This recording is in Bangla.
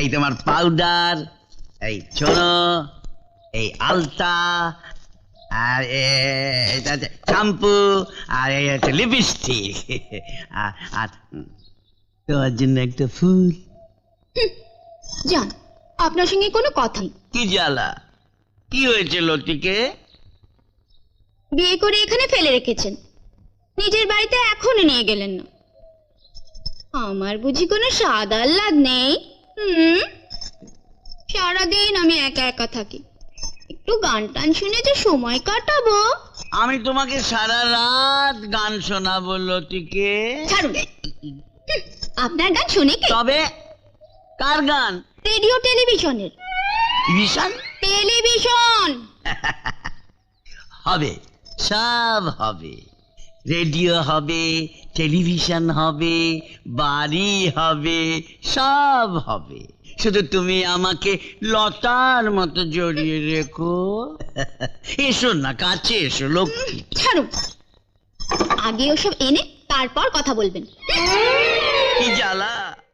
এই তোমার পাউডার এই ছোনো এই আলতা আর এটা শ্যাম্পু আর এই হচ্ছে লিপস্টিক আর তোমার জন্য একটা ফুল। যান আপনার সঙ্গে কোনো কথা কি জ্বালা? কি হয়েছে লতিকে? বিয়ে করে এখানে ফেলে রেখেছেন। নিজের বাড়িতে এখনও নিয়ে গেলেন না। আমার বুঝি কোনো স্বাদ আহ্লাদ নেই? সারাদিন আমি একা একা থাকি। একটু গান টান শুনে যে সময় কাটাবো। আমি তোমাকে সারা রাত গান শোনাবো লতিকে। ছাড়ুন। হুম, আপনার গান শুনে কি? তবে কার গান? রেডিও টেলিভিশনের। বিশাল টেলিভিশন। হবে সব হবে। রেডিও হবে টেলিভিশন হবে বাড়ি হবে সব হবে। শুধু তুমি আমাকে লতার মতো জড়িয়ে রেখো। এসো না কাছে এসো লক্ষ্মী ছাড়ো। আগে ওসব এনে তারপর কথা বলবেন। কি জ্বালা?